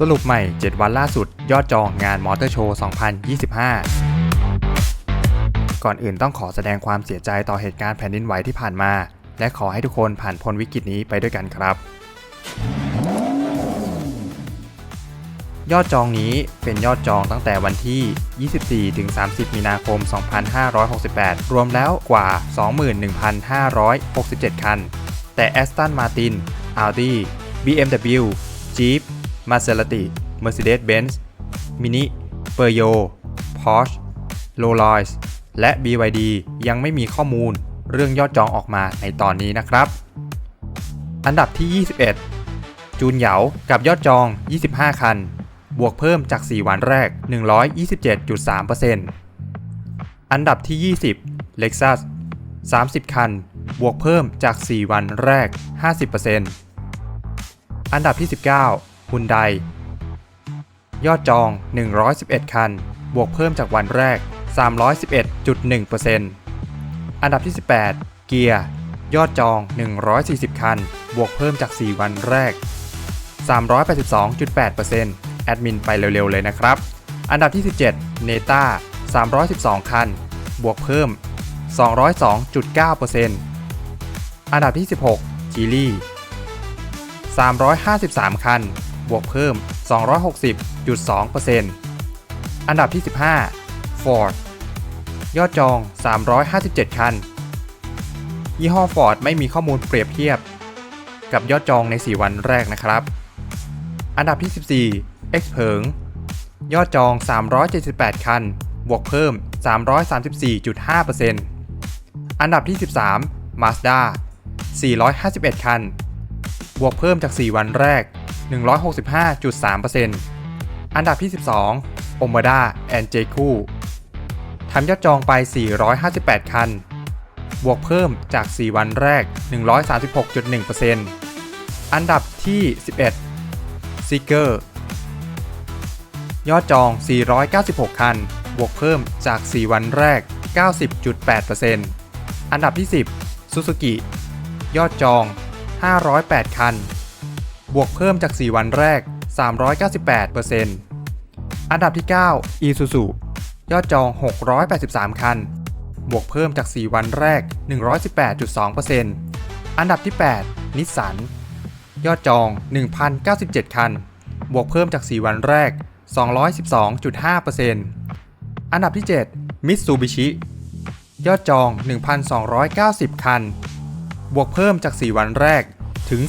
สรุปใหม่ 7 วันล่าสุด ยอดจองงานมอเตอร์โชว์ 2025 ก่อนอื่นต้องขอแสดงความเสียใจต่อเหตุการณ์แผ่นดินไหวที่ผ่านมา และขอให้ทุกคนผ่านพ้นวิกฤตนี้ไปด้วยกันครับ ยอดจองนี้เป็นยอดจองตั้งแต่วันที่ 24ถึง30 มีนาคม 2568 รวมแล้วกว่า 21,567 คัน แต่ Aston Martin, Audi, BMW, Jeep, Maserati, Mercedes-Benz, Mini, Peugeot, Porsche, Rolls-Royce และ BYD ยังไม่มีข้อมูลเรื่องยอดจองออกมาในตอนนี้นะครับ อันดับที่ 21 จูนเหยากับยอดจอง 25 คัน บวกเพิ่มจาก 4 วันแรก 127.3%อันดับที่ 20 Lexus 30 คัน บวกเพิ่มจาก 4 วันแรก 50%อันดับที่ 19 Hyundai ยอดจอง 111 คัน บวกเพิ่มจากวันแรก 311.1%อันดับที่ 18 เกียร์ ยอดจอง 140 คัน บวกเพิ่มจาก 4 วันแรก 382.8%แอดมินไปเร็วๆ เลยนะครับ อันดับที่ 17 เนต้า312 คัน บวกเพิ่ม 202.9%อันดับที่ 16 จีลี่353 คัน บวกเพิ่ม 260.2%อันดับที่ 15 Ford ยอดจอง 357 คัน ยี่ห้อ Ford ไม่มีข้อมูลเปรียบเทียบ กับยอดจองใน 4 วันแรกนะครับ อันดับที่ 14 X เผิง ยอดจอง 378 คัน บวกเพิ่ม 334.5%อันดับที่ 13 Mazda 451 คัน บวกเพิ่มจาก 4 วันแรก 165.3%อันดับที่ 12 o m a d a and j k u ทำยอดจองไป 458 คัน บวกเพิ่มจาก 4 วันแรก 136.1%อันดับที่ 11 s e e k e r ยอดจอง 496 คัน บวกเพิ่มจาก 4 วันแรก 90.8%อันดับที่ 10 Suzuki ยอดจอง 508 คัน บวกเพิ่มจาก 4 วันแรก 398%อันดับที่ 9 Isuzu ยอดจอง 683 คัน บวกเพิ่มจาก 4 วันแรก 118.2%อันดับที่8 Nissan ยอดจอง 1,097 คัน บวกเพิ่มจาก 4 วันแรก 212.5%อันดับที่7 Mitsubishi ยอดจอง 1,290 คัน บวกเพิ่มจาก 4 วันแรก ถึง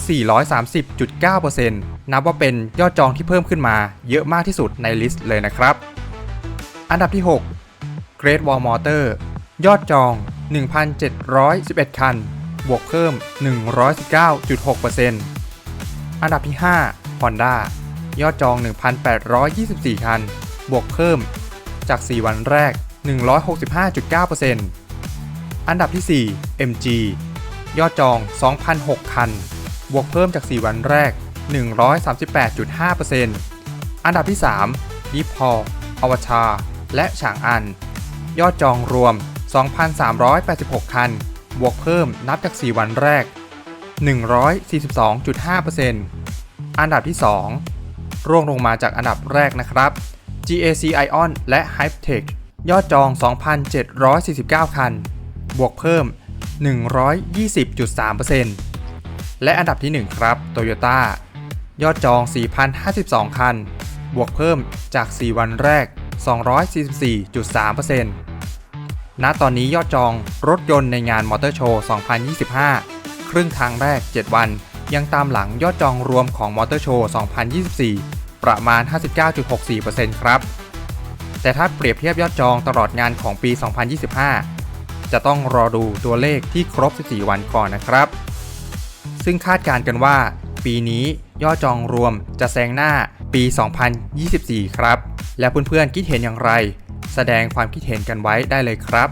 430.9%นับว่าเป็นยอดจองที่เพิ่มขึ้นมาเยอะมากที่สุดในลิสต์เลยนะครับ อันดับที่ 6 Great Wall Motor ยอดจอง 1,711 คัน บวกเพิ่ม 119.6%อันดับที่ 5 Honda ยอดจอง 1,824 คัน บวกเพิ่ม จาก 4 วันแรก 165.9%อันดับที่ 4 MG ยอดจอง 2,006 คัน บวกเพิ่มจาก 4 วันแรก 138.5%อันดับที่ 3 ยิปพออวชา และฉางอัน ยอดจองรวม 2,386 คัน บวกเพิ่มนับจาก 4 วันแรก 142.5%อันดับที่ 2 ร่วงลงมาจากอันดับแรกนะครับ GAC Ion และ Hypetech ยอดจอง 2,749 คัน บวกเพิ่ม 120.3% และอันดับที่ 1 ครับ Toyota ยอดจอง 4,052 คัน บวกเพิ่มจาก 4 วันแรก 244.3%ณ ตอนนี้ยอดจองรถยนต์ในงานมอเตอร์โชว์ 2025 ครึ่งทางแรก 7 วัน ยังตามหลังยอดจองรวมของมอเตอร์โชว์ 2024 ประมาณ 59.64%ครับ แต่ถ้าเปรียบเทียบยอดจองตลอดงานของปี 2025 จะต้องรอดูตัวเลขที่ครบ 14 วันก่อนนะครับ ซึ่งคาดการณ์กันว่า ปีนี้ยอดจองรวมจะแซงหน้าปี 2024 ครับ และเพื่อนๆคิดเห็นอย่างไร แสดงความคิดเห็นกันไว้ได้เลยครับ